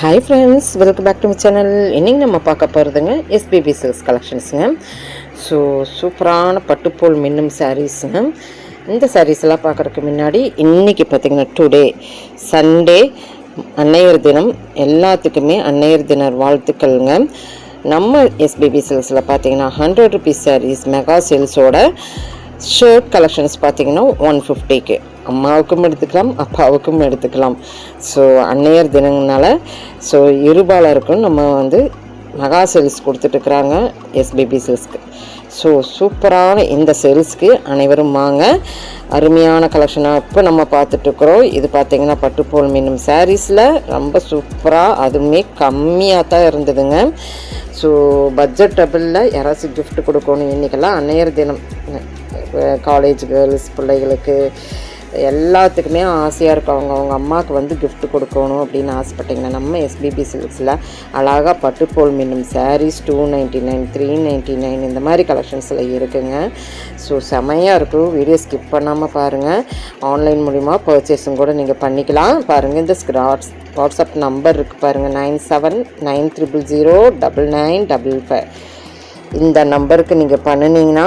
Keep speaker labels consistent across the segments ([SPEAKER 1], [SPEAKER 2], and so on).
[SPEAKER 1] Hi friends welcome back to my channel இன்றைக்கி நம்ம பார்க்க போகிறதுங்க எஸ்பிபி சில்க்ஸ் கலெக்ஷன்ஸுங்க ஸோ சூப்பரான பட்டுப்போல் மின்னும் சாரீஸுங்க இந்த சாரீஸ்லாம் எல்லாம் பார்க்குறதுக்கு முன்னாடி இன்றைக்கி பார்த்தீங்கன்னா டுடே சண்டே அன்னையர் தினம். எல்லாத்துக்குமே அன்னையர் தினர் வாழ்த்துக்கள்ங்க. நம்ம எஸ்பிபி சில்க்ஸில் பார்த்தீங்கன்னா ஹண்ட்ரட் ருபீஸ் சாரீஸ் மெகா சேல்ஸோட ஷர்ட் கலெக்ஷன்ஸ் பார்த்தீங்கன்னா ஒன் ஃபிஃப்டிக்கு அம்மாவுக்கும் எடுத்துக்கலாம் அப்பாவுக்கும் எடுத்துக்கலாம். ஸோ அன்னையர் தினங்கனால ஸோ இருபாலருக்கும் நம்ம வந்து மகா சேல்ஸ் கொடுத்துட்ருக்குறாங்க எஸ்பிபி சேல்ஸ்க்கு ஸோ சூப்பரான இந்த சேல்ஸ்க்கு அனைவரும் வாங்க. அருமையான கலெக்ஷனாக இப்போ நம்ம பார்த்துட்ருக்குறோம் இது பார்த்திங்கன்னா பட்டுப்போல் மீனும் சாரீஸில் ரொம்ப சூப்பராக அதுவுமே கம்மியாக தான் இருந்ததுங்க. ஸோ பட்ஜெட் டபுளில் யாராச்சும் கிஃப்ட் கொடுக்கணும் இன்றைக்கெல்லாம் அன்னையர் தினம் காலேஜ் கேர்ள்ஸ் பிள்ளைகளுக்கு எல்லாத்துக்குமே ஆசையாக இருக்கும். அவங்க அவங்க அம்மாவுக்கு வந்து கிஃப்ட் கொடுக்கணும் அப்படின்னு ஆசைப்பட்டீங்கன்னா நம்ம எஸ்பிபி சில்க்ஸில் அழகாக பட்டுப்போல் மின்னும் saris two ninety nine three ninety nine இந்த மாதிரி கலெக்ஷன்ஸில் இருக்குங்க. ஸோ செமையாக இருக்கும். வீடியோ ஸ்கிப் பண்ணாமல் பாருங்கள் ஆன்லைன் மூலிமா பர்ச்சேஸும் கூட நீங்கள் பண்ணிக்கலாம். பாருங்கள் இந்த ஸ்கிராட்ஸ் வாட்ஸ்அப் நம்பர் இருக்குது பாருங்கள் nine seven nine triple zero double nine double five இந்த நம்பருக்கு நீங்கள் பண்ணினீங்கன்னா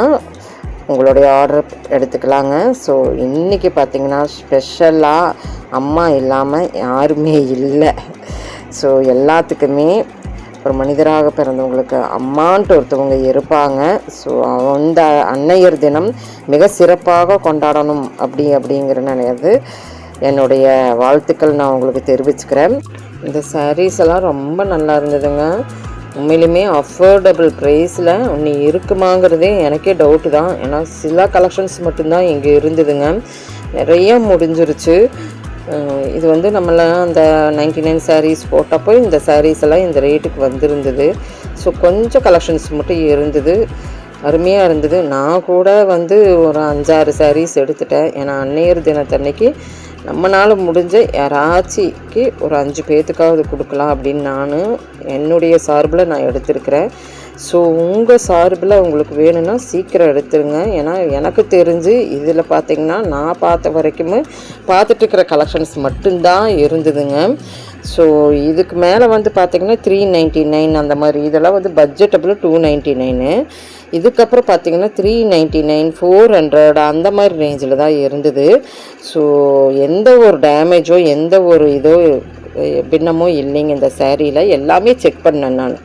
[SPEAKER 1] உங்களுடைய ஆர்டர் எடுத்துக்கலாங்க. ஸோ இன்றைக்கி பார்த்தீங்கன்னா ஸ்பெஷலாக அம்மா இல்லாமல் யாருமே இல்லை. ஸோ எல்லாத்துக்குமே ஒரு மனிதராக பிறந்தவங்களுக்கு அம்மான்ட்டு ஒருத்தவங்க இருப்பாங்க. ஸோ அந்த அன்னையர் தினம் மிக சிறப்பாக கொண்டாடணும் அப்படி அப்படிங்கிற நினையாது என்னுடைய வாழ்த்துக்கள் நான் உங்களுக்கு தெரிவிச்சுக்கிறேன். இந்த சாரீஸ் எல்லாம் ரொம்ப நல்லா இருந்ததுங்க. உண்மையிலுமே அஃபோர்டபுள் ப்ரைஸில் ஒன்று இருக்குமாங்கிறதே எனக்கே டவுட்டு தான். ஏன்னா சில கலெக்ஷன்ஸ் மட்டும்தான் இங்கே இருந்ததுங்க. நிறைய முடிஞ்சிருச்சு. இது வந்து நம்மளாம் அந்த நைன்டி நைன் சாரீஸ் போட்டப்போ இந்த சாரீஸ் எல்லாம் இந்த ரேட்டுக்கு வந்திருந்தது. ஸோ கொஞ்சம் கலெக்ஷன்ஸ் மட்டும் இருந்தது. அருமையாக இருந்தது. நான் கூட வந்து ஒரு அஞ்சாறு சாரீஸ் எடுத்துட்டேன். ஏன்னா அன்னையர் தினத்தன்னைக்கு நம்மளால் முடிஞ்ச யாராச்சிக்கு ஒரு அஞ்சு பேர்த்துக்காவது கொடுக்கலாம் அப்படின்னு நான் என்னுடைய சார்பில் நான் எடுத்திருக்கிறேன். ஸோ உங்கள் சார்பில் உங்களுக்கு வேணும்னா சீக்கிரம் எடுத்துருங்க. ஏன்னா எனக்கு தெரிஞ்சு இதில் பார்த்தீங்கன்னா நான் பார்த்த வரைக்குமே பார்த்துட்டு இருக்கிற கலெக்ஷன்ஸ் மட்டும்தான் இருந்ததுங்க. ஸோ இதுக்கு மேலே வந்து பார்த்திங்கன்னா த்ரீ நைன்ட்டி நைன் அந்த மாதிரி. இதெல்லாம் வந்து பட்ஜெட்டபிள் டூ நைன்ட்டி நைனு இதுக்கப்புறம் பார்த்தீங்கன்னா three ninety nine four hundred அந்த மாதிரி ரேஞ்சில் தான் இருந்தது. ஸோ எந்த ஒரு டேமேஜோ எந்த ஒரு இதோ பின்னமும் இல்லைங்க. இந்த சேரீயில் எல்லாமே செக் பண்ணேன் நான்.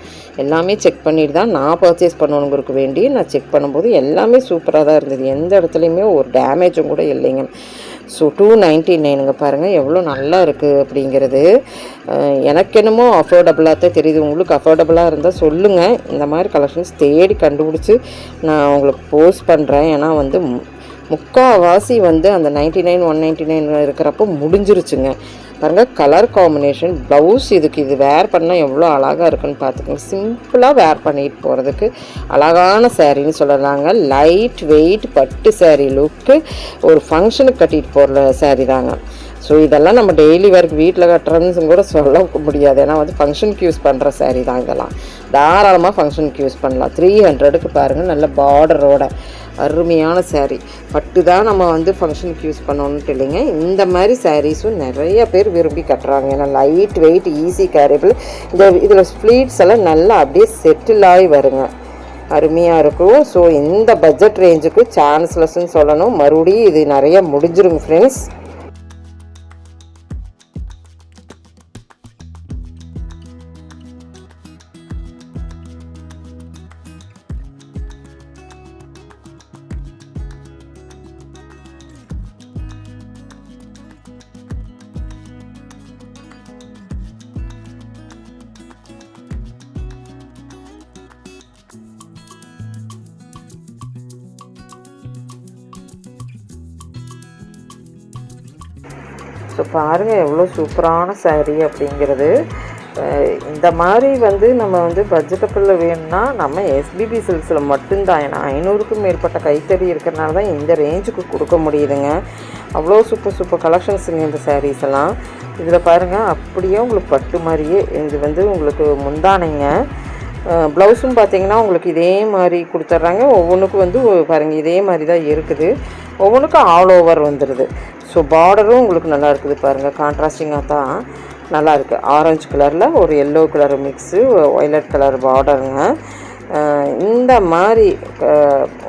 [SPEAKER 1] எல்லாமே செக் பண்ணிட்டு தான் நான் பர்ச்சேஸ் பண்ணணுங்கிறதுக்கு வேண்டி நான் செக் பண்ணும்போது எல்லாமே சூப்பராக தான் இருந்தது. எந்த இடத்துலையுமே ஒரு டேமேஜும் கூட இல்லைங்க. ஸோ டூ நைன்ட்டி நைனுங்க பாருங்கள் எவ்வளோ நல்லா இருக்குது அப்படிங்கிறது. எனக்கு என்னமோ அஃபோர்டபுளாக தான் தெரியுது. உங்களுக்கு அஃபோர்டபுளாக இருந்தால் சொல்லுங்கள் இந்த மாதிரி கலெக்ஷன்ஸ் தேடி கண்டுபிடிச்சி நான் உங்களுக்கு போஸ்ட் பண்ணுறேன் ஏன்னா வந்து முக்கால்வாசி முக்காவாசி வந்து அந்த ninety nine one ninety nine இருக்கிறப்போ முடிஞ்சிருச்சுங்க. பாருங்கள் கலர் காம்பினேஷன் ப்ளவுஸ் இதுக்கு இது வேர் பண்ணால் எவ்வளோ அழகாக இருக்குன்னு பார்த்துக்கோங்க சிம்பிளாக வேர் பண்ணிட்டு போகிறதுக்கு அழகான சேரீன்னு சொல்லலாங்க. லைட் வெயிட் பட்டு சேரீ லுக்கு ஒரு ஃபங்க்ஷனுக்கு கட்டிட்டு போகிற சேரீ தாங்க. ஸோ இதெல்லாம் நம்ம டெய்லி ஒர்க் வீட்டில் கட்டுறதுன்னு கூட சொல்ல முடியாது. ஏன்னா வந்து ஃபங்க்ஷனுக்கு யூஸ் பண்ணுற சேரீ தான் இதெல்லாம். தாராளமாக ஃபங்க்ஷனுக்கு யூஸ் பண்ணலாம். த்ரீ ஹண்ட்ரடுக்கு பாருங்கள் நல்ல பார்டரோட அருமையான சேரீ பட்டு தான் நம்ம வந்து ஃபங்க்ஷனுக்கு யூஸ் பண்ணணுன்ட்டு இல்லைங்க. இந்த மாதிரி சாரீஸும் நிறைய பேர் விரும்பி கட்டுறாங்க. ஏன்னா லைட் வெயிட் ஈஸி கேரபிள் இந்த இதில் ஸ்ப்ளீட்ஸ் எல்லாம் நல்லா அப்படியே செட்டில் ஆகி வருங்க. அருமையாக இருக்கும். ஸோ இந்த பட்ஜெட் ரேஞ்சுக்கு சான்ஸ்லெஸ்ன்னு சொல்லணும். மறுபடியும் இது நிறைய முடிஞ்சிருங்க ஃப்ரெண்ட்ஸ் ஸோ பாருங்கள் எவ்வளோ சூப்பரான சேரீ அப்படிங்கிறது. இந்த மாதிரி வந்து நம்ம வந்து பட்ஜெட்டபிளில் வேணும்னா நம்ம எஸ்பிபி சில்க்ஸில் மட்டும்தான். ஏன்னா ஐநூறுக்கும் மேற்பட்ட கைத்தறி இருக்கிறனால தான் இந்த ரேஞ்சுக்கு கொடுக்க முடியுதுங்க. அவ்வளோ சூப்பர் சூப்பர் கலெக்ஷன்ஸுங்க இந்த சாரீஸ் எல்லாம். இதில் பாருங்கள் அப்படியே உங்களுக்கு பட்டு மாதிரியே இது வந்து உங்களுக்கு முந்தானைங்க. ப்ளவுஸும் பார்த்தீங்கன்னா உங்களுக்கு இதே மாதிரி கொடுத்துட்றாங்க. ஒவ்வொன்றுக்கும் வந்து பாருங்கள் இதே மாதிரி தான் இருக்குது. ஒவ்வொன்றுக்கும் ஆல் ஓவர் வந்துடுது ஸோ பார்டரும் உங்களுக்கு நல்லா இருக்குது பாருங்கள் கான்ட்ராஸ்டிங்காக தான் நல்லா இருக்குது ஆரஞ்சு கலரில் ஒரு yellow colour mix violet colour பார்டருங்க இந்த மாதிரி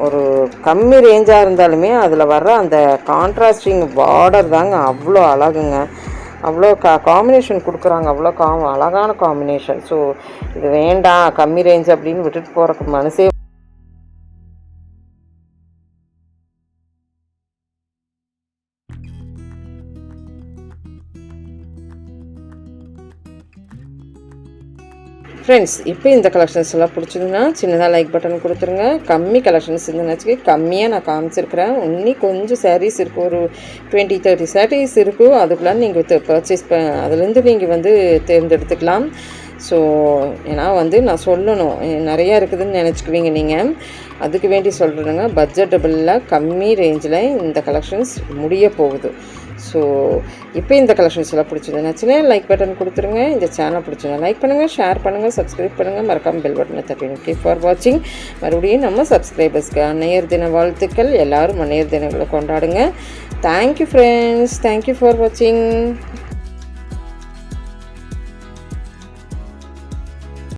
[SPEAKER 1] ஒரு கம்மி ரேஞ்சாக இருந்தாலுமே அதில் வர்ற அந்த கான்ட்ராஸ்டிங் பார்டர் தாங்க அவ்வளோ அழகுங்க. அவ்வளோ கா காம்பினேஷன் கொடுக்குறாங்க. அவ்வளோ கா அழகான காம்பினேஷன் ஸோ இது வேண்டாம். கம்மி ரேஞ்ச் அப்படின்னு விட்டுட்டு போகிறக்கு மனசே ஃப்ரெண்ட்ஸ் இப்போ இந்த கலெக்ஷன்ஸ் எல்லாம் பிடிச்சதுன்னா சின்னதாக லைக் பட்டன் கொடுத்துருங்க. கம்மி கலெக்ஷன்ஸ் இருந்துச்சுக்கு கம்மியாக நான் காமிச்சிருக்கிறேன். இன்னி கொஞ்சம் சாரீஸ் இருக்குது ஒரு டுவெண்ட்டி தேர்ட்டி சாரீஸ் இருக்கும் அதுக்குள்ளே நீங்கள் பர்ச்சேஸ் ப அதுலேருந்து நீங்கள் வந்து தேர்ந்தெடுத்துக்கலாம். ஸோ ஏன்னா வந்து நான் சொல்லணும். நிறையா இருக்குதுன்னு நினச்சிக்குவீங்க நீங்கள் அதுக்கு வேண்டி சொல்கிறேங்க பட்ஜெட்டபிளில் கம்மி ரேஞ்சில் இந்த கலெக்ஷன்ஸ் முடிய போகுது. ஸோ இப்போ இந்த கலெக்ஷன்ஸ் எல்லாம் பிடிச்சதுனாச்சுன்னா லைக் பட்டன் கொடுத்துருங்க. இந்த சேனல் பிடிச்சிருந்தா லைக் பண்ணுங்கள் ஷேர் பண்ணுங்கள் சப்ஸ்கிரைப் பண்ணுங்கள் மறக்காம பெல் பட்டனை தட்டி ஓகே ஃபார் வாட்சிங் மறுபடியும் நம்ம சப்ஸ்கிரைபர்ஸ்க்கு அன்னையர் தின வாழ்த்துக்கள். எல்லாரும் அன்னையர் தினங்களை கொண்டாடுங்க. தேங்க்யூ ஃப்ரெண்ட்ஸ் தேங்க்யூ ஃபார் வாட்சிங்